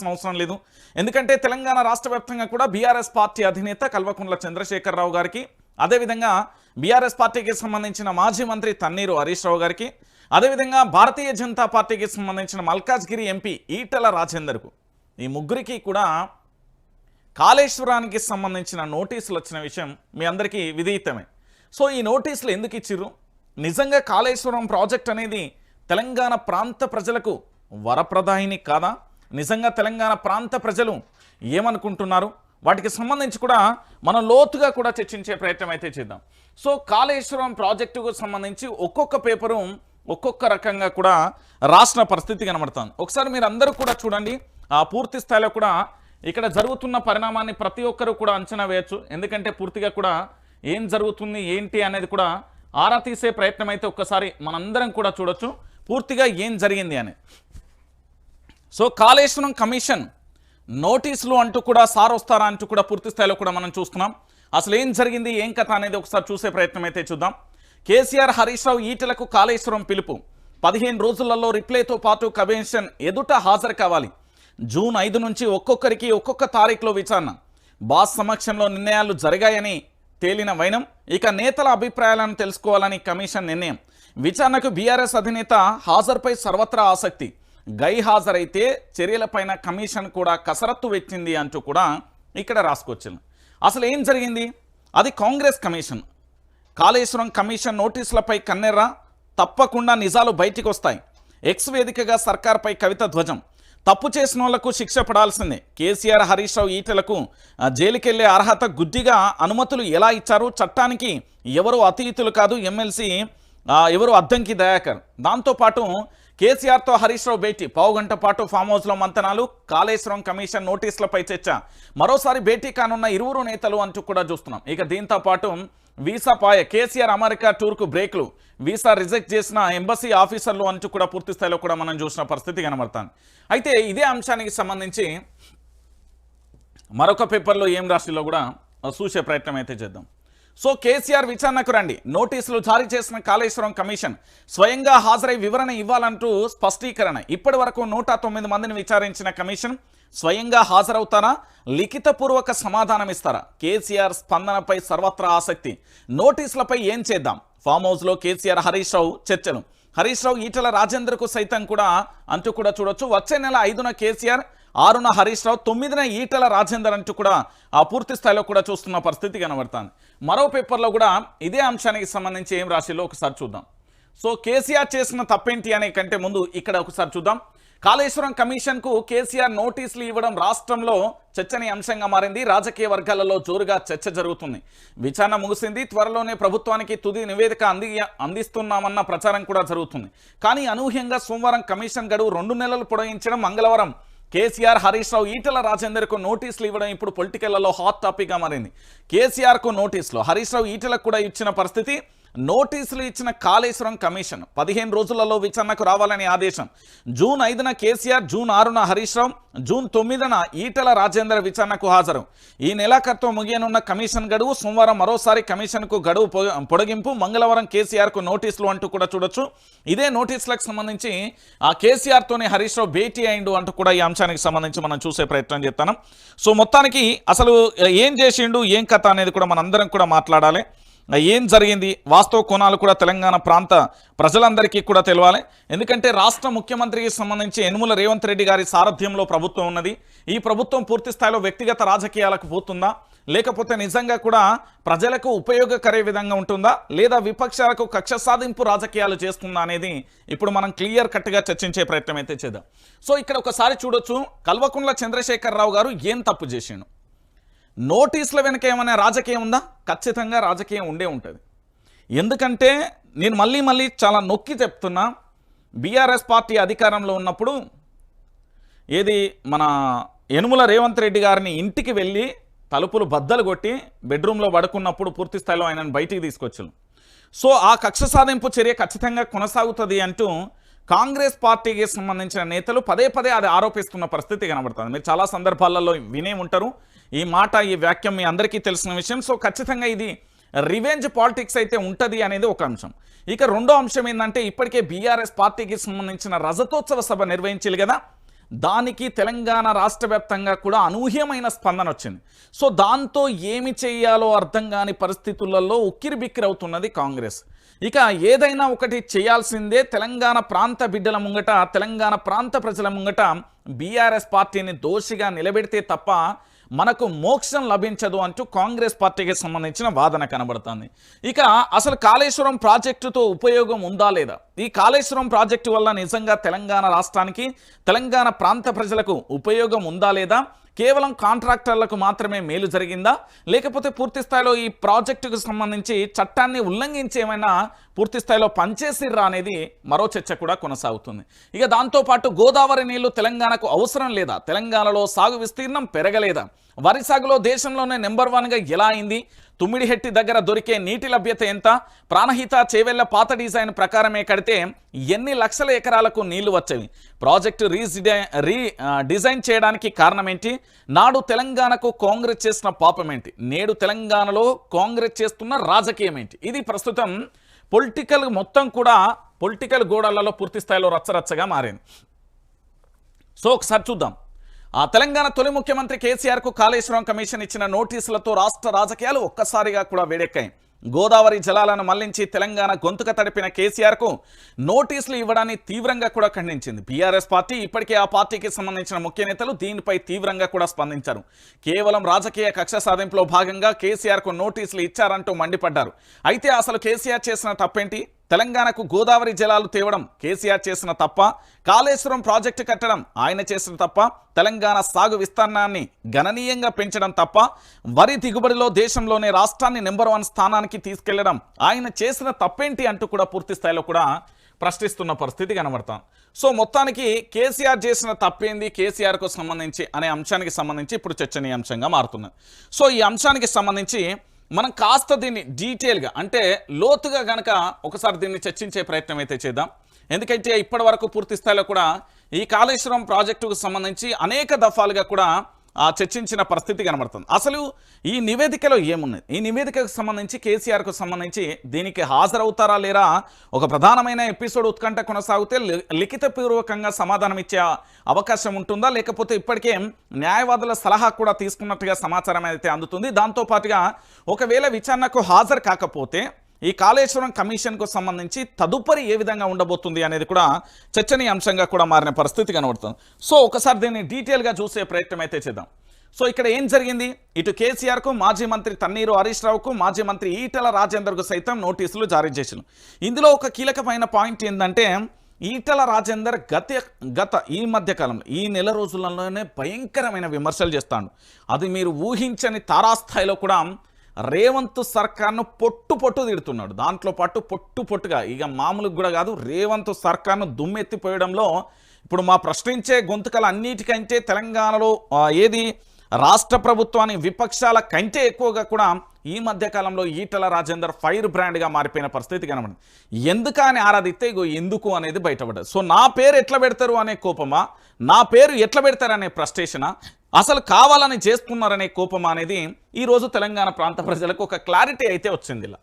చెప్పాల్సిన అవసరం లేదు. ఎందుకంటే తెలంగాణ రాష్ట్ర వ్యాప్తంగా కూడా బీఆర్ఎస్ పార్టీ అధినేత కల్వకుంట్ల చంద్రశేఖరరావు గారికి అదేవిధంగా బీఆర్ఎస్ పార్టీకి సంబంధించిన మాజీ మంత్రి తన్నీరు హరీష్ రావు గారికి అదేవిధంగా భారతీయ జనతా పార్టీకి సంబంధించిన మల్కాజ్గిరి ఎంపీ ఈటల రాజేందర్కు. ఈ ముగ్గురికి కూడా కాళేశ్వరానికి సంబంధించిన నోటీసులు వచ్చిన విషయం మీ అందరికీ విదితమే సో ఈ నోటీసులు ఎందుకు ఇచ్చిర్రు? నిజంగా కాళేశ్వరం ప్రాజెక్ట్ అనేది తెలంగాణ ప్రాంత ప్రజలకు వరప్రదాయిని కాదా? నిజంగా తెలంగాణ ప్రాంత ప్రజలు ఏమనుకుంటున్నారు? వాటికి సంబంధించి కూడా మనం లోతుగా కూడా చర్చించే ప్రయత్నం అయితే చేద్దాం. సో కాళేశ్వరం ప్రాజెక్టుకు సంబంధించి ఒక్కొక్క పేపరు ఒక్కొక్క రకంగా కూడా రాసిన పరిస్థితి కనబడుతుంది. ఒకసారి మీరు అందరూ కూడా చూడండి. ఆ పూర్తి స్థాయిలో కూడా ఇక్కడ జరుగుతున్న పరిణామాన్ని ప్రతి ఒక్కరూ కూడా అంచనా వేయచ్చు. ఎందుకంటే పూర్తిగా కూడా ఏం జరుగుతుంది ఏంటి అనేది కూడా ఆరా తీసే ప్రయత్నం అయితే ఒక్కసారి మనందరం కూడా చూడొచ్చు. పూర్తిగా ఏం జరిగింది అని. సో కాళేశ్వరం కమిషన్ నోటీసులు అంటూ కూడా సార్ వస్తారా అంటూ కూడా పూర్తి స్థాయిలో కూడా మనం చూస్తున్నాం. అసలు ఏం జరిగింది ఏం కథ అనేది ఒకసారి చూసే ప్రయత్నం అయితే చూద్దాం. కేసీఆర్ హరీష్ రావు ఈటలకు కాళేశ్వరం పిలుపు. పదిహేను రోజులలో రిప్లైతో పాటు కమిషన్ ఎదుట హాజరు కావాలి. జూన్ ఐదు నుంచి ఒక్కొక్కరికి ఒక్కొక్క తారీఖులో విచారణ. బాస్ సమక్షంలో నిర్ణయాలు జరిగాయని తేలిన వైనం. ఇక నేతల అభిప్రాయాలను తెలుసుకోవాలని కమిషన్ నిర్ణయం. విచారణకు బీఆర్ఎస్ అధినేత హాజరుపై సర్వత్రా ఆసక్తి. గైహాజరైతే చర్యలపైన కమిషన్ కూడా కసరత్తు వెచ్చింది అంటూ కూడా ఇక్కడ రాసుకొచ్చింది. అసలు ఏం జరిగింది? అది కాంగ్రెస్ కమిషన్. కాళేశ్వరం కమిషన్ నోటీసులపై కన్నెర్ర తప్పకుండా నిజాలు బయటికి వస్తాయి ఎక్స్ వేదికగా సర్కార్పై కవిత ధ్వజం. తప్పు చేసిన వాళ్ళకు శిక్ష పడాల్సిందే. కేసీఆర్ హరీష్ రావు ఈటలకు జైలుకెళ్ళే అర్హత గుడ్డిగా అనుమతులు ఎలా ఇచ్చారు? చట్టానికి ఎవరు అతీతులు కాదు? ఎమ్మెల్సీ ఎవరు అద్దంకి దయాకర్. దాంతోపాటు కేసీఆర్తో హరీష్ రావు భేటీ. పావుగంట పాటు ఫామ్ హౌస్లో మంతనాలు కాళేశ్వరం కమిషన్ నోటీసులపై చర్చ. మరోసారి భేటీ కానున్న ఇరువురు నేతలు అంటూ కూడా చూస్తున్నాం. ఇక దీంతో పాటు వీసా పాయ కేసీఆర్ అమెరికా టూర్కు బ్రేక్లు. వీసా రిజెక్ట్ చేసిన ఎంబసీ ఆఫీసర్లు అంటూ కూడా పూర్తి స్థాయిలో కూడా మనం చూసిన పరిస్థితి కనబడుతుంది. అయితే ఇదే అంశానికి సంబంధించి మరొక పేపర్లో ఏం రాశిలో కూడా చూసే ప్రయత్నం అయితే చేద్దాం. సో కేసీఆర్ విచారణకు రండి. నోటీసులు జారీ చేసిన కాళేశ్వరం కమిషన్ స్వయంగా హాజరై వివరణ ఇవ్వాలంటూ స్పష్టీకరణ. ఇప్పటి వరకు నూట తొమ్మిది మందిని విచారించిన కమిషన్ స్వయంగా హాజరవుతారా? లిఖితపూర్వక సమాధానం ఇస్తారా? కేసీఆర్ స్పందనపై సర్వత్రా ఆసక్తి. నోటీసులపై ఏం చేద్దాం? ఫామ్ హౌస్లో కేసీఆర్ హరీష్ రావు చర్చలు. హరీష్ రావు ఈటల రాజేంద్రకు సైతం కూడా అంటూ కూడా చూడొచ్చు. వచ్చే నెల ఐదున కేసీఆర్ ఆరున హరీష్ రావు తొమ్మిదిన ఈటల రాజేందర్ అంటూ కూడా ఆ పూర్తి స్థాయిలో కూడా చూస్తున్న పరిస్థితి కనబడుతుంది. మరో పేపర్లో కూడా ఇదే అంశానికి సంబంధించి ఏం రాశిలో ఒకసారి చూద్దాం. సో కేసీఆర్ చేసిన తప్పేంటి అనే కంటే ముందు ఇక్కడ ఒకసారి చూద్దాం. కాళేశ్వరం కమిషన్కు కేసీఆర్ నోటీసులు ఇవ్వడం రాష్ట్రంలో చర్చనీయాంశంగా మారింది. రాజకీయ వర్గాలలో జోరుగా చర్చ జరుగుతుంది. విచారణ ముగిసింది. త్వరలోనే ప్రభుత్వానికి తుది నివేదిక అంది అందిస్తున్నామన్న ప్రచారం కూడా జరుగుతుంది. కానీ అనూహ్యంగా సోమవారం కమిషన్ గడువు రెండు నెలలు పొడగించడం మంగళవారం. కేసీఆర్ హరీష్ రావు ఈటల రాజేందర్కు నోటీసులు ఇవ్వడం ఇప్పుడు పొలిటికల్లో హాట్ టాపిక్గా మారింది. కేసీఆర్కు నోటీసులు హరీష్ రావు ఈటలకు కూడా ఇచ్చిన పరిస్థితి నోటీసులు ఇచ్చిన కాళేశ్వరం కమిషన్ పదిహేను రోజులలో విచారణకు రావాలని ఆదేశం. జూన్ ఐదున కేసీఆర్ జూన్ ఆరున హరీష్ రావు జూన్ తొమ్మిదిన ఈటల రాజేందర్ విచారణకు హాజరు. ఈ నెలాఖరుతో ముగియనున్న కమిషన్ గడువు సోమవారం మరోసారి కమిషన్కు గడువు పొడిగింపు మంగళవారం కేసీఆర్కు నోటీసులు అంటూ కూడా చూడొచ్చు. ఇదే నోటీసులకు సంబంధించి ఆ కేసీఆర్తోనే హరీష్ రావు భేటీ అయిండు అంటూ కూడా ఈ అంశానికి సంబంధించి మనం చూసే ప్రయత్నం చేస్తాం సో మొత్తానికి అసలు ఏం చేసిండు ఏం కథ అనేది కూడా మనందరం కూడా మాట్లాడాలి. ఏం జరిగింది? వాస్తవ కోణాలు కూడా తెలంగాణ ప్రాంత ప్రజలందరికీ కూడా తెలవాలి. ఎందుకంటే రాష్ట్ర ముఖ్యమంత్రికి సంబంధించి యనుమల రేవంత్ రెడ్డి గారి సారథ్యంలో ప్రభుత్వం ఉన్నది. ఈ ప్రభుత్వం పూర్తి స్థాయిలో వ్యక్తిగత రాజకీయాలకు పోతుందా? లేకపోతే నిజంగా కూడా ప్రజలకు ఉపయోగకరే విధంగా ఉంటుందా? లేదా విపక్షాలకు కక్ష సాధింపు రాజకీయాలు చేస్తుందా అనేది ఇప్పుడు మనం క్లియర్ కట్గా చర్చించే ప్రయత్నం అయితే చేద్దాం. సో ఇక్కడ ఒకసారి చూడొచ్చు కల్వకుంట్ల చంద్రశేఖరరావు గారు ఏం తప్పు చేసిండు? నోటీసుల వెనక ఏమైనా రాజకీయం ఉందా? ఖచ్చితంగా రాజకీయం ఉండే ఉంటుంది. ఎందుకంటే నేను మళ్ళీ మళ్ళీ చాలా నొక్కి చెప్తున్నా బీఆర్ఎస్ పార్టీ అధికారంలో ఉన్నప్పుడు ఏది మన యనుమల రేవంత్ రెడ్డి గారిని ఇంటికి వెళ్ళి తలుపులు బద్దలు కొట్టి బెడ్రూమ్లో పడుకున్నప్పుడు పూర్తి స్థాయిలో ఆయనను బయటికి తీసుకొచ్చాను సో ఆ కక్ష సాధింపు చర్య ఖచ్చితంగా కొనసాగుతుంది అంటూ కాంగ్రెస్ పార్టీకి సంబంధించిన నేతలు పదే పదే అది ఆరోపిస్తున్న పరిస్థితి కనబడుతుంది. మీరు చాలా సందర్భాలలో వినే ఉంటారు. ఈ మాట ఈ వాక్యం మీ అందరికీ తెలిసిన విషయం. సో ఖచ్చితంగా ఇది రివెంజ్ పాలిటిక్స్ అయితే ఉంటుంది అనేది ఒక అంశం. ఇక రెండో అంశం ఏంటంటే ఇప్పటికే బీఆర్ఎస్ పార్టీకి సంబంధించిన రజతోత్సవ సభ నిర్వహించాలి కదా దానికి తెలంగాణ రాష్ట్ర వ్యాప్తంగా కూడా అనూహ్యమైన స్పందన వచ్చింది. సో దాంతో ఏమి చేయాలో అర్థం కాని పరిస్థితులలో ఉక్కిరి బిక్కిరి అవుతున్నది కాంగ్రెస్. ఇక ఏదైనా ఒకటి చేయాల్సిందే తెలంగాణ ప్రాంత బిడ్డల ముంగట తెలంగాణ ప్రాంత ప్రజల ముంగట బీఆర్ఎస్ పార్టీని దోషిగా నిలబెడితే తప్ప మనకు మోక్షం లభించదు అంటూ కాంగ్రెస్ పార్టీకి సంబంధించిన వాదన కనబడుతుంది. ఇక అసలు కాళేశ్వరం ప్రాజెక్టుతో ఉపయోగం ఉందా లేదా? ఈ కాళేశ్వరం ప్రాజెక్టు వల్ల నిజంగా తెలంగాణ రాష్ట్రానికి తెలంగాణ ప్రాంత ప్రజలకు ఉపయోగం ఉందా లేదా? కేవలం కాంట్రాక్టర్లకు మాత్రమే మేలు జరిగిందా? లేకపోతే పూర్తి స్థాయిలో ఈ ప్రాజెక్టుకు సంబంధించి చట్టాన్ని ఉల్లంఘించి ఏమైనా పూర్తి స్థాయిలో పనిచేసిర్రా అనేది మరో చర్చ కూడా కొనసాగుతుంది. ఇక దాంతోపాటు గోదావరి నీళ్ళు తెలంగాణకు అవసరం లేదా? తెలంగాణలో సాగు విస్తీర్ణం పెరగలేదా? వరి సాగులో దేశంలోనే నెంబర్ వన్గా ఎలా అయింది? తుమ్మిడిహెట్టి దగ్గర దొరికే నీటి లభ్యత ఎంత? ప్రాణహిత చేవెళ్ళ పాత డిజైన్ ప్రకారమే కడితే ఎన్ని లక్షల ఎకరాలకు నీళ్ళు వచ్చేవి? ప్రాజెక్టు రీజిడై రీ డిజైన్ చేయడానికి కారణమేంటి? నాడు తెలంగాణకు కాంగ్రెస్ చేసిన పాపమేంటి? నేడు తెలంగాణలో కాంగ్రెస్ చేస్తున్న రాజకీయం ఏంటి ఇది ప్రస్తుతం పొలిటికల్ మొత్తం కూడా పొలిటికల్ గోడలలో పూర్తి స్థాయిలో రచ్చరచ్చగా మారింది. సో ఒకసారి చూద్దాం. ఆ తెలంగాణ తొలి ముఖ్యమంత్రి కేసీఆర్కు కాళేశ్వరం కమిషన్ ఇచ్చిన నోటీసులతో రాష్ట్ర రాజకీయాలు ఒక్కసారిగా కూడా వేడెక్కాయి. గోదావరి జలాలను మళ్ళించి తెలంగాణ గొంతుక తడిపిన కేసీఆర్కు నోటీసులు ఇవ్వడాన్ని తీవ్రంగా కూడా ఖండించింది. బీఆర్ఎస్ పార్టీ ఇప్పటికే ఆ పార్టీకి సంబంధించిన ముఖ్య నేతలు దీనిపై తీవ్రంగా కూడా స్పందించారు. కేవలం రాజకీయ కక్ష సాధింపులో భాగంగా కేసీఆర్కు నోటీసులు ఇచ్చారంటూ మండిపడ్డారు. అయితే అసలు కేసీఆర్ చేసిన తప్పేంటి? తెలంగాణకు గోదావరి జలాలు తేవడం కేసీఆర్ చేసిన తప్ప కాళేశ్వరం ప్రాజెక్టు కట్టడం ఆయన చేసిన తప్ప తెలంగాణ సాగు విస్తీర్ణాన్ని గణనీయంగా పెంచడం తప్ప వరి దిగుబడిలో దేశంలోనే రాష్ట్రాన్ని నెంబర్ వన్ స్థానానికి తీసుకెళ్ళడం ఆయన చేసిన తప్పేంటి అంటూ కూడా పూర్తి స్థాయిలో కూడా ప్రశ్నిస్తున్న పరిస్థితి కనబడతాం. సో మొత్తానికి కేసీఆర్ చేసిన తప్పేంది కేసీఆర్కు సంబంధించి అనే అంశానికి సంబంధించి ఇప్పుడు చర్చనీయాంశంగా మారుతుంది. సో ఈ అంశానికి సంబంధించి మనం కాస్త దీన్ని డీటెయిల్గా అంటే లోతుగా గనక ఒకసారి దీన్ని చర్చించే ప్రయత్నం అయితే చేద్దాం. ఎందుకంటే ఇప్పటి వరకు పూర్తి స్థాయిలో కూడా ఈ కాళేశ్వరం ప్రాజెక్టుకు సంబంధించి అనేక దఫాలుగా కూడా చర్చించిన పరిస్థితి కనబడుతుంది. అసలు ఈ నివేదికలో ఏమున్నది? ఈ నివేదికకు సంబంధించి కేసీఆర్కు సంబంధించి దీనికి హాజరవుతారా లేరా? ఒక ప్రధానమైన ఎపిసోడ్ ఉత్కంఠ కొనసాగితే లి- లిఖితపూర్వకంగా సమాధానం ఇచ్చే అవకాశం ఉంటుందా? లేకపోతే ఇప్పటికే న్యాయవాదుల సలహా కూడా తీసుకున్నట్టుగా సమాచారం అయితే అందుతుంది. దాంతో పాటుగా ఒకవేళ విచారణకు హాజరు కాకపోతే ఈ కాళేశ్వరం కమిషన్కు సంబంధించి తదుపరి ఏ విధంగా ఉండబోతుంది అనేది కూడా చర్చనీయాంశంగా కూడా మారిన పరిస్థితి కనబడుతుంది. సో ఒకసారి దీన్ని డీటెయిల్గా చూసే ప్రయత్నం అయితే చేద్దాం. సో ఇక్కడ ఏం జరిగింది? ఇటు కేసీఆర్కు మాజీ మంత్రి తన్నీరు హరీష్ రావుకు మాజీ మంత్రి ఈటల రాజేందర్కు సైతం నోటీసులు జారీ చేసిన ఇందులో ఒక కీలకమైన పాయింట్ ఏంటంటే ఈటల రాజేందర్ గత గత ఈ మధ్య కాలంలో ఈ నెల రోజులలోనే భయంకరమైన విమర్శలు చేస్తాడు. అది మీరు ఊహించని తారాస్థాయిలో కూడా రేవంత్ సర్కార్ను పొట్టు పొట్టు తిడుతున్నాడు. దాంట్లో పాటు పొట్టు పొట్టుగా ఇక మామూలుగా కూడా కాదు రేవంత్ సర్కార్ను దుమ్మెత్తిపోయడంలో ఇప్పుడు మా ప్రశ్నించే గొంతుకలు అన్నిటికంటే తెలంగాణలో ఏది? రాష్ట్ర ప్రభుత్వాన్ని విపక్షాల కంటే ఎక్కువగా కూడా ఈ మధ్య కాలంలో ఈటల రాజేందర్ ఫైర్ బ్రాండ్గా మారిపోయిన పరిస్థితి కనబడింది. ఎందుకు అని ఆరాధిస్తే ఇగో ఎందుకు అనేది బయటపడ్డది. సో నా పేరు ఎట్లా పెడతారు అనే కోపమా? నా పేరు ఎట్లా పెడతారనే ప్రస్టేషనా అసలు కావాలని చేస్తున్నారనే కోపం అనేది ఈరోజు తెలంగాణ ప్రాంత ప్రజలకు ఒక క్లారిటీ అయితే వచ్చింది ఇలా.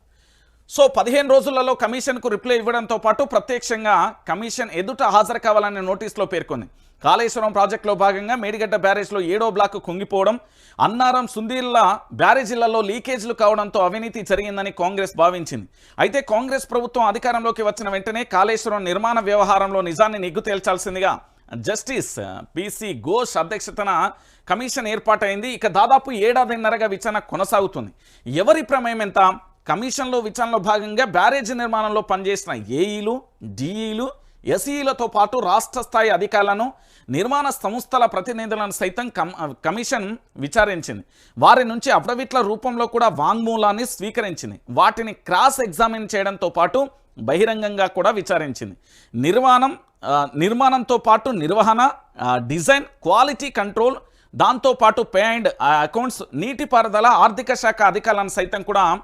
సో పదిహేను రోజులలో కమిషన్కు రిప్లై ఇవ్వడంతో పాటు ప్రత్యక్షంగా కమిషన్ ఎదుట హాజరు కావాలనే నోటీసులో పేర్కొంది. కాళేశ్వరం ప్రాజెక్టులో భాగంగా మేడిగడ్డ బ్యారేజ్లో ఏడో బ్లాక్ కుంగిపోవడం అన్నారం సుందీర్ల బ్యారేజీలలో లీకేజీలు కావడంతో అవినీతి జరిగిందని కాంగ్రెస్ భావించింది. అయితే కాంగ్రెస్ ప్రభుత్వం అధికారంలోకి వచ్చిన వెంటనే కాళేశ్వరం నిర్మాణ వ్యవహారంలో నిజాన్ని నిగ్గు తేల్చాల్సిందిగా జస్టిస్ పిసి ఘోష్ అధ్యక్షతన కమిషన్ ఏర్పాటైంది. ఇక దాదాపు ఏడాదిన్నరగా విచారణ కొనసాగుతుంది. ఎవరి ప్రమేయం ఎంత? కమిషన్లో విచారణలో భాగంగా బ్యారేజీ నిర్మాణంలో పనిచేసిన ఏఈలు డిఈలు ఎస్ఈలతో పాటు రాష్ట్ర స్థాయి అధికారులను నిర్మాణ సంస్థల ప్రతినిధులను సైతం కమిషన్ విచారించింది. వారి నుంచి అఫిడవిట్ల రూపంలో కూడా వాంగ్మూలాన్ని స్వీకరించింది. వాటిని క్రాస్ ఎగ్జామిన్ చేయడంతో పాటు బహిరంగంగా కూడా విచారించింది. నిర్మాణం నిర్మాణంతో పాటు నిర్వహణ డిజైన్ క్వాలిటీ కంట్రోల్ దాంతోపాటు పే అండ్ అకౌంట్స్ నీటిపారుదల ఆర్థిక శాఖ అధికారులను సైతం కూడా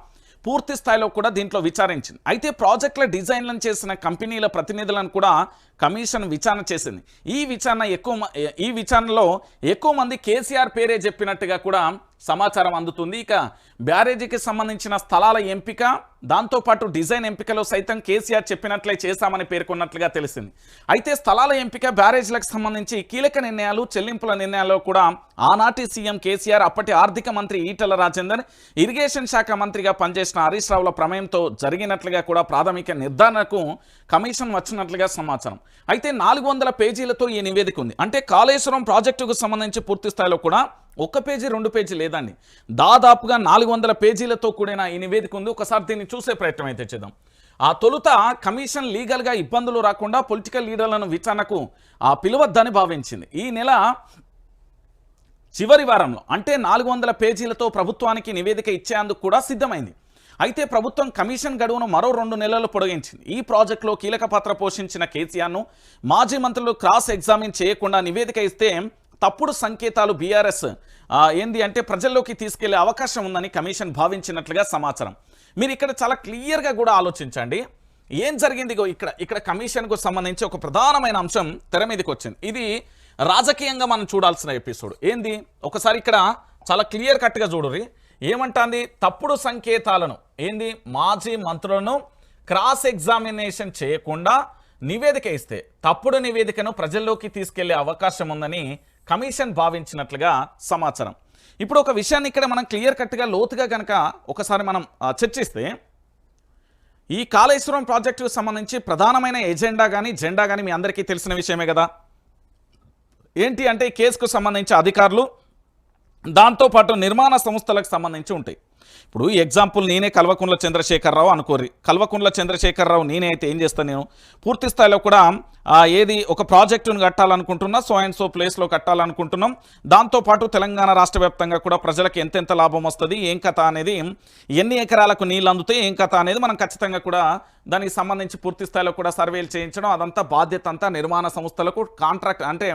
పూర్తి స్థాయిలో కూడా దీంట్లో విచారించింది. అయితే ప్రాజెక్టుల డిజైన్లను చేసిన కంపెనీల ప్రతినిధులను కూడా కమిషన్ విచారణ చేసింది. ఈ విచారణ ఎక్కువ మ- ఈ విచారణలో ఎక్కువ మంది కేసీఆర్ పేరే చెప్పినట్టుగా కూడా సమాచారం అందుతుంది. ఇక బ్యారేజీకి సంబంధించిన స్థలాల ఎంపిక దాంతోపాటు డిజైన్ ఎంపికలో సైతం కేసీఆర్ చెప్పినట్లే చేశామని పేర్కొన్నట్లుగా తెలిసింది. అయితే స్థలాల ఎంపిక బ్యారేజీలకు సంబంధించి కీలక నిర్ణయాలు చెల్లింపుల నిర్ణయాల్లో కూడా ఆనాటి సీఎం కేసీఆర్ అప్పటి ఆర్థిక మంత్రి ఈటల రాజేందర్ ఇరిగేషన్ శాఖ మంత్రిగా పనిచేసిన హరీష్ రావుల ప్రమేయంతో జరిగినట్లుగా కూడా ప్రాథమిక నిర్ధారణకు కమిషన్ వచ్చినట్లుగా సమాచారం. అయితే నాలుగు వందల పేజీలతో ఈ నివేదిక ఉంది. అంటే కాళేశ్వరం ప్రాజెక్టుకు సంబంధించి పూర్తి స్థాయిలో కూడా ఒక పేజీ రెండు పేజీ లేదండి. దాదాపుగా నాలుగు వందల పేజీలతో కూడిన ఈ నివేదిక ఉంది. ఒకసారి దీన్ని చూసే ప్రయత్నం అయితే చేద్దాం. ఆ తొలుత కమిషన్ లీగల్గా ఇబ్బందులు రాకుండా పొలిటికల్ లీడర్లను విచారణకు ఆ పిలువద్దని భావించింది. ఈ నెల చివరి వారంలో అంటే నాలుగు వందల పేజీలతో ప్రభుత్వానికి నివేదిక ఇచ్చేందుకు కూడా సిద్ధమైంది. అయితే ప్రభుత్వం కమిషన్ గడువును మరో రెండు నెలలు పొడిగించింది. ఈ ప్రాజెక్టులో కీలక పాత్ర పోషించిన కేసీఆర్ను మాజీ మంత్రులు క్రాస్ ఎగ్జామిన్ చేయకుండా నివేదిక ఇస్తే తప్పుడు సంకేతాలు బీఆర్ఎస్ ఏంది అంటే ప్రజల్లోకి తీసుకెళ్ళే అవకాశం ఉందని కమిషన్ భావించినట్లుగా సమాచారం. మీరు ఇక్కడ చాలా క్లియర్గా కూడా ఆలోచించండి. ఏం జరిగింది ఇక్కడ ఇక్కడ కమిషన్కు సంబంధించి ఒక ప్రధానమైన అంశం తెర మీదకి వచ్చింది. ఇది రాజకీయంగా మనం చూడాల్సిన ఎపిసోడ్. ఏంది? ఒకసారి ఇక్కడ చాలా క్లియర్ కట్గా చూడుర్రి. ఏమంటాంది? తప్పుడు సంకేతాలను ఏంది? మాజీ మంత్రులను క్రాస్ ఎగ్జామినేషన్ చేయకుండా నివేదిక ఇస్తే తప్పుడు నివేదికను ప్రజల్లోకి తీసుకెళ్ళే అవకాశం ఉందని కమిషన్ భావించినట్లుగా సమాచారం. ఇప్పుడు ఒక విషయాన్ని ఇక్కడ మనం క్లియర్ కట్గా లోతుగా కనుక ఒకసారి మనం చర్చిస్తే ఈ కాళేశ్వరం ప్రాజెక్టుకు సంబంధించి ప్రధానమైన ఎజెండా కానీ జెండా కానీ మీ అందరికీ తెలిసిన విషయమే కదా. ఏంటి అంటే కేసుకు సంబంధించి అధికారులు దాంతోపాటు నిర్మాణ సంస్థలకు సంబంధించి ఉంటాయి. ఇప్పుడు ఎగ్జాంపుల్ నేనే కల్వకుంట్ల చంద్రశేఖరరావు అనుకోర్రి. కల్వకుంట్ల చంద్రశేఖరరావు నేనే అయితే ఏం చేస్తాను నేను? పూర్తి స్థాయిలో కూడా ఏది ఒక ప్రాజెక్టును కట్టాలనుకుంటున్నా సో అండ్ సో ప్లేస్లో కట్టాలనుకుంటున్నాం. దాంతోపాటు తెలంగాణ రాష్ట్ర వ్యాప్తంగా కూడా ప్రజలకు ఎంతెంత లాభం వస్తుంది ఏం కథ అనేది ఎన్ని ఎకరాలకు నీళ్ళు అందుతాయి ఏం కథ అనేది మనం ఖచ్చితంగా కూడా దానికి సంబంధించి పూర్తి స్థాయిలో కూడా సర్వేలు చేయించడం అదంతా బాధ్యత అంతా నిర్మాణ సంస్థలకు కాంట్రాక్ట్ అంటే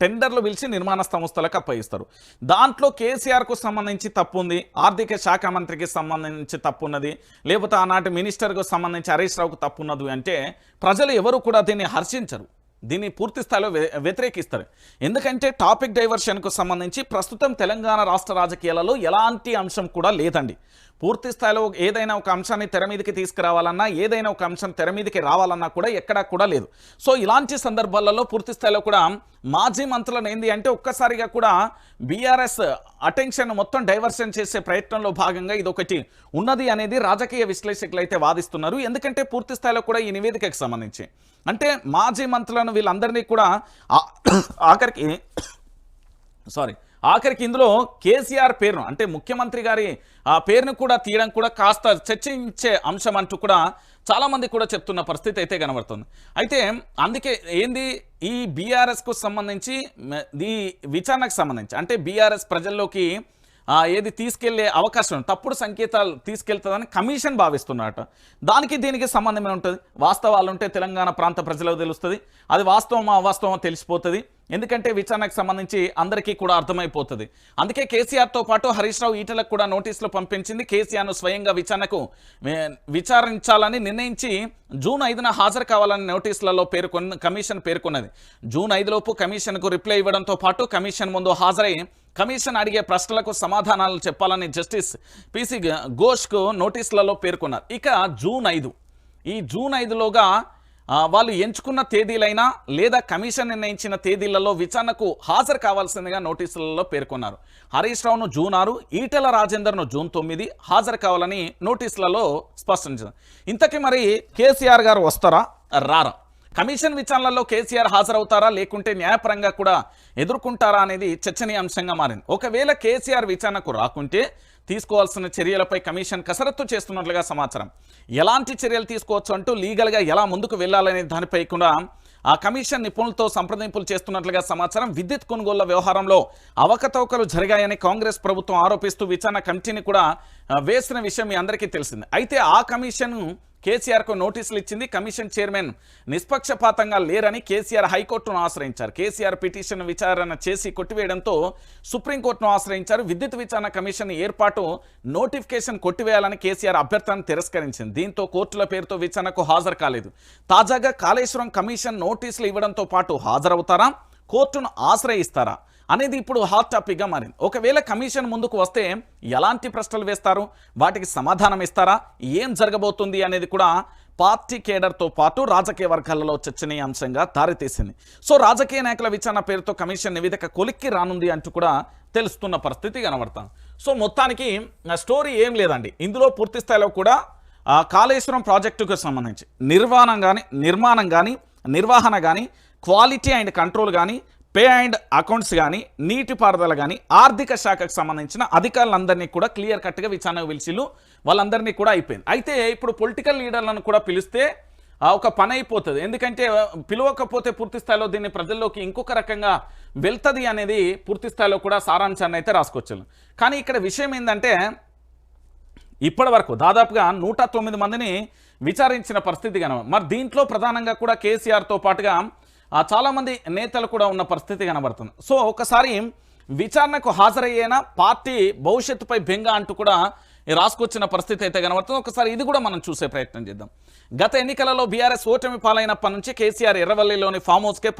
టెండర్లు పిలిచి నిర్మాణ సంస్థలకు అప్పగిస్తారు. దాంట్లో కేసీఆర్కు సంబంధించి తప్పు ఉంది ఆర్థిక శాఖ మంత్రికి సంబంధించి తప్పు ఉన్నది లేకపోతే ఆనాటి మినిస్టర్కు సంబంధించి హరీష్ రావుకు తప్పు ఉన్నది అంటే ప్రజలు ఎవరు కూడా దీన్ని హర్షించరు. దీన్ని పూర్తి స్థాయిలో వ్య- వ్యతిరేకిస్తారు. ఎందుకంటే టాపిక్ డైవర్షన్కు సంబంధించి ప్రస్తుతం తెలంగాణ రాష్ట్ర రాజకీయాలలో ఎలాంటి అంశం కూడా లేదండి. పూర్తి స్థాయిలో ఏదైనా ఒక అంశాన్ని తెర మీదకి తీసుకురావాలన్నా ఏదైనా ఒక అంశం తెర మీదకి రావాలన్నా కూడా ఎక్కడా కూడా లేదు. సో ఇలాంటి సందర్భాలలో పూర్తి స్థాయిలో కూడా మాజీ మంత్రులను ఏంది అంటే ఒక్కసారిగా కూడా బీఆర్ఎస్ అటెన్షన్ మొత్తం డైవర్షన్ చేసే ప్రయత్నంలో భాగంగా ఇది ఒకటి ఉన్నది అనేది రాజకీయ విశ్లేషకులు అయితే వాదిస్తున్నారు. ఎందుకంటే పూర్తి స్థాయిలో కూడా ఈ నివేదికకు సంబంధించి. అంటే మాజీ మంత్రులను వీళ్ళందరినీ కూడా ఆఖరికి సారీ. ఆఖరికి ఇందులో కేసీఆర్ పేరును అంటే ముఖ్యమంత్రి గారి ఆ పేరును కూడా తీయడం కూడా కాస్త చర్చించే అంశం అంటూ కూడా చాలామంది కూడా చెప్తున్న పరిస్థితి అయితే కనబడుతుంది. అయితే అందుకే ఏంది ఈ బీఆర్ఎస్కు సంబంధించి ఈ విచారణకు సంబంధించి అంటే బీఆర్ఎస్ ప్రజల్లోకి ఏది తీసుకెళ్ళే అవకాశం తప్పుడు సంకేతాలు తీసుకెళ్తుందని కమిషన్ భావిస్తున్నట. దానికి దీనికి సంబంధమే ఉంటుంది వాస్తవాలు ఉంటే తెలంగాణ ప్రాంత ప్రజలకు తెలుస్తుంది. అది వాస్తవం అవాస్తవమో తెలిసిపోతుంది. ఎందుకంటే విచారణకు సంబంధించి అందరికీ కూడా అర్థమైపోతుంది. అందుకే కేసీఆర్తో పాటు హరీష్ రావు ఈటలకు కూడా నోటీసులు పంపించింది. కేసీఆర్ను స్వయంగా విచారణకు విచారించాలని నిర్ణయించి జూన్ ఐదున హాజరు కావాలని నోటీసులలో పేర్కొన్న కమిషన్ పేర్కొన్నది. జూన్ ఐదులోపు కమిషన్కు రిప్లై ఇవ్వడంతో పాటు కమిషన్ ముందు హాజరై కమిషన్ అడిగే ప్రశ్నలకు సమాధానాలు చెప్పాలని జస్టిస్ పిసి ఘోష్కు నోటీసులలో పేర్కొన్నారు. ఇక జూన్ ఐదు. ఈ జూన్ ఐదులోగా వాళ్ళు ఎంచుకున్న తేదీలైనా లేదా కమిషన్ నిర్ణయించిన తేదీలలో విచారణకు హాజరు కావాల్సిందిగా నోటీసులలో పేర్కొన్నారు. హరీష్ రావును జూన్ ఆరు ఈటెల రాజేందర్ను జూన్ తొమ్మిది హాజరు కావాలని నోటీసులలో స్పష్టం చేశారు. ఇంతకీ మరి కేసీఆర్ గారు వస్తారా? రారా. కమిషన్ విచారణలో కేసీఆర్ హాజరవుతారా? లేకుంటే న్యాయపరంగా కూడా ఎదుర్కొంటారా అనేది చర్చనీయాంశంగా మారింది. ఒకవేళ కేసీఆర్ విచారణకు రాకుంటే తీసుకోవాల్సిన చర్యలపై కమిషన్ కసరత్తు చేస్తున్నట్లుగా సమాచారం. ఎలాంటి చర్యలు తీసుకోవచ్చు అంటూ లీగల్గా ఎలా ముందుకు వెళ్ళాలనే దానిపై కూడా ఆ కమిషన్ నిపుణులతో సంప్రదింపులు చేస్తున్నట్లుగా సమాచారం. విద్యుత్ కొనుగోళ్ళ వ్యవహారంలో అవకతవకలు జరిగాయని కాంగ్రెస్ ప్రభుత్వం ఆరోపిస్తూ విచారణ కమిటీని కూడా వేసిన విషయం మీ అందరికీ తెలిసింది. అయితే ఆ కమిషన్ కేసీఆర్కు నోటీసులు ఇచ్చింది కమిషన్ చైర్మన్. నిష్పక్షపాతంగా లేరని కేసీఆర్ హైకోర్టును ఆశ్రయించారు. కేసీఆర్ పిటిషన్ విచారణ చేసి కొట్టివేయడంతో సుప్రీంకోర్టును ఆశ్రయించారు. విద్యుత్ విచారణ కమిషన్ ఏర్పాటు నోటిఫికేషన్ కొట్టివేయాలని కేసీఆర్ అభ్యర్థన తిరస్కరించింది. దీంతో కోర్టుల పేరుతో విచారణకు హాజరు కాలేదు. తాజాగా కాళేశ్వరం కమిషన్ నోటీసులు ఇవ్వడంతో పాటు హాజరవుతారా? కోర్టును ఆశ్రయిస్తారా? అనేది ఇప్పుడు హాట్ టాపిక్గా మారింది. ఒకవేళ కమిషన్ ముందుకు వస్తే ఎలాంటి ప్రశ్నలు వేస్తారు? వాటికి సమాధానం ఇస్తారా? ఏం జరగబోతుంది అనేది కూడా పార్టీ కేడర్తో పాటు రాజకీయ వర్గాలలో చర్చనీయాంశంగా దారితీసింది. సో రాజకీయ నాయకుల విచారణ పేరుతో కమిషన్ నివేదిక కొలిక్కి రానుంది అంటూ కూడా తెలుస్తున్న పరిస్థితి కనబడతాం. సో మొత్తానికి స్టోరీ ఏం లేదండి. ఇందులో పూర్తి స్థాయిలో కూడా కాళేశ్వరం ప్రాజెక్టుకు సంబంధించి నిర్మాణం కానీ నిర్మాణం కానీ నిర్వహణ కానీ క్వాలిటీ అండ్ కంట్రోల్ కానీ పే అండ్ అకౌంట్స్ కానీ నీటిపారుదల కానీ ఆర్థిక శాఖకు సంబంధించిన అధికారులందరినీ కూడా క్లియర్ కట్గా విచారణకు పిలిచిలు వాళ్ళందరినీ కూడా అయిపోయింది. అయితే ఇప్పుడు పొలిటికల్ లీడర్లను కూడా పిలిస్తే ఒక పని అయిపోతుంది. ఎందుకంటే పిలవకపోతే పూర్తి స్థాయిలో దీన్ని ప్రజల్లోకి ఇంకొక రకంగా వెళ్తుంది అనేది పూర్తి స్థాయిలో కూడా సారాంశాన్ని అయితే రాసుకొచ్చాను కానీ ఇక్కడ విషయం ఏంటంటే ఇప్పటి వరకు దాదాపుగా నూట తొమ్మిది మందిని విచారించిన పరిస్థితి కనుక మరి దీంట్లో ప్రధానంగా కూడా కేసీఆర్తో పాటుగా చాలామంది నేతలు కూడా ఉన్న పరిస్థితి కనబడుతుంది. సో ఒకసారి విచారణకు హాజరయ్యేనా? పార్టీ భవిష్యత్తుపై బెంగ అంటూ కూడా రాసుకొచ్చిన పరిస్థితి అయితే కనబడుతుంది. ఒకసారి ఇది కూడా మనం చూసే ప్రయత్నం చేద్దాం. గత ఎన్నికలలో బీఆర్ఎస్ ఓటమి పాలైనప్పటి నుంచి కేసీఆర్ ఎర్రవల్లిలోని ఫామ్ హౌస్కే